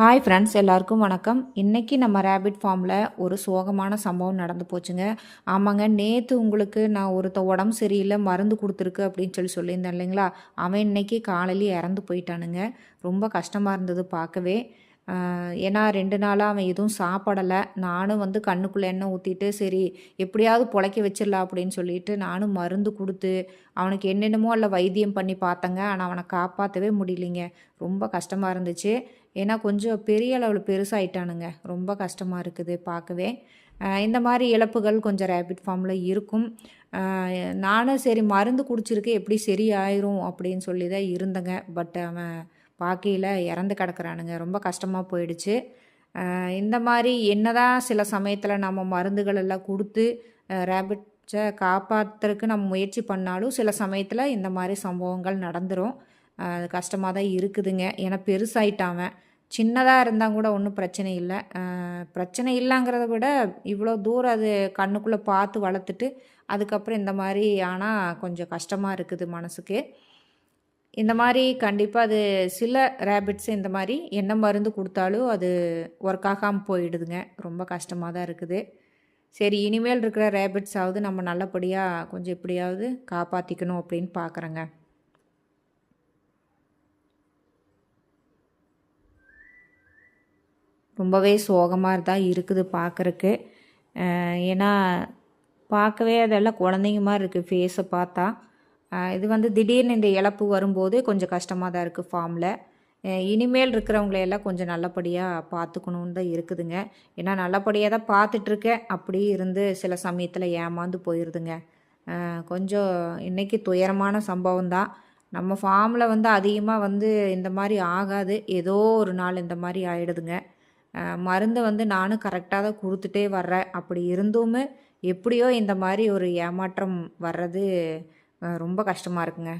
Hi friends எல்லாருக்கும் வணக்கம். இன்றைக்கி நம்ம ரேபிட் ஃபார்மில் ஒரு சோகமான சம்பவம் நடந்து போச்சுங்க. ஆமாங்க நேற்று உங்களுக்கு நான் ஒருத்த உடம்பு சரியில்லை மருந்து கொடுத்துருக்கு அப்படின்னு சொல்லி சொல்லியிருந்தேன் இல்லைங்களா? அவன் இன்றைக்கி காலையிலேயே இறந்து போயிட்டானுங்க. ரொம்ப கஷ்டமாக இருந்தது பார்க்கவே. ஏன்னா ரெண்டு நாளாக அவன் எதுவும் சாப்பிடலை. நானும் வந்து கண்ணுக்குள்ளே எண்ணெய் ஊற்றிட்டு சரி எப்படியாவது பொழைக்க வச்சிடலாம் அப்படின்னு சொல்லிட்டு நானும் மருந்து கொடுத்து அவனுக்கு என்னென்னமோ இல்லை வைத்தியம் பண்ணி பார்த்தேங்க. ஆனால் அவனை காப்பாற்றவே முடியலைங்க. ரொம்ப கஷ்டமாக இருந்துச்சு. ஏன்னா கொஞ்சம் பெரிய அளவில் பெருசாகிட்டானுங்க ரொம்ப கஷ்டமாக இருக்குது பார்க்கவே. இந்த மாதிரி இழப்புகள் கொஞ்சம் ரேபிட் ஃபார்மில் இருக்கும். நானும் சரி மருந்து குடிச்சிருக்கு எப்படி சரியாயிரும் அப்படின்னு சொல்லி தான் இருந்தேங்க. பட் அவன் பாக்கியில் இறந்து கிடக்குறானுங்க. ரொம்ப கஷ்டமாக போயிடுச்சு. இந்த மாதிரி என்னதான் சில சமயத்தில் நம்ம மருந்துகள் எல்லாம் கொடுத்து ரேபிட்ஸை காப்பாற்றுறதுக்கு நம்ம முயற்சி பண்ணாலும் சில சமயத்தில் இந்த மாதிரி சம்பவங்கள் நடந்துடும் அது கஷ்டமாக தான் இருக்குதுங்க. ஏன்னா பெருசாயிட்டாவன் சின்னதாக இருந்தால் கூட ஒன்றும் பிரச்சனை இல்லை. பிரச்சனை இல்லைங்கிறத விட இவ்வளோ தூரம் அது கண்ணுக்குள்ளே பார்த்து வளர்த்துட்டு அதுக்கப்புறம் இந்த மாதிரி ஆனால் கொஞ்சம் கஷ்டமாக இருக்குது மனசுக்கு. இந்த மாதிரி கண்டிப்பாக அது சில ரேபிட்ஸ் இந்த மாதிரி என்ன மருந்து கொடுத்தாலும் அது ஒர்க் ஆகாமல் போயிடுதுங்க. ரொம்ப கஷ்டமாக தான் இருக்குது. சரி இனிமேல் இருக்கிற ரேபிட்ஸாவது நம்ம நல்லபடியாக கொஞ்சம் எப்படியாவது காப்பாற்றிக்கணும் அப்படின்னு பார்க்குறேங்க ரொம்பவே சோகமாக தான் இருக்குது பார்க்குறக்கு ஏன்னா பார்க்கவே அதெல்லாம் குழந்தைங்க மாதிரி இருக்குது ஃபேஸை பார்த்தா இது வந்து திடீர்னு இந்த இழப்பு வரும்போது கொஞ்சம் கஷ்டமாக தான் இருக்குது ஃபார்மில் இனிமேல் இருக்கிறவங்கள எல்லாம் கொஞ்சம் நல்லபடியாக பார்த்துக்கணுன்னு தான் இருக்குதுங்க. ஏன்னா நல்லபடியாக தான் பார்த்துட்ருக்கேன் அப்படி இருந்து சில சமயத்தில் ஏமாந்து போயிடுதுங்க கொஞ்சம் இன்றைக்கி துயரமான சம்பவம் தான். நம்ம ஃபார்மில் வந்து அதிகமாக வந்து இந்த மாதிரி ஆகாது. ஏதோ ஒரு நாள் இந்த மாதிரி ஆகிடுதுங்க மருந்தை வந்து நானும் கரெக்டாக தான் கொடுத்துட்டே வர்றேன். அப்படி இருந்தும் எப்படியோ இந்த மாதிரி ஒரு ஏமாற்றம் வர்றது ரொம்ப கஷ்டமாக இருக்குங்க.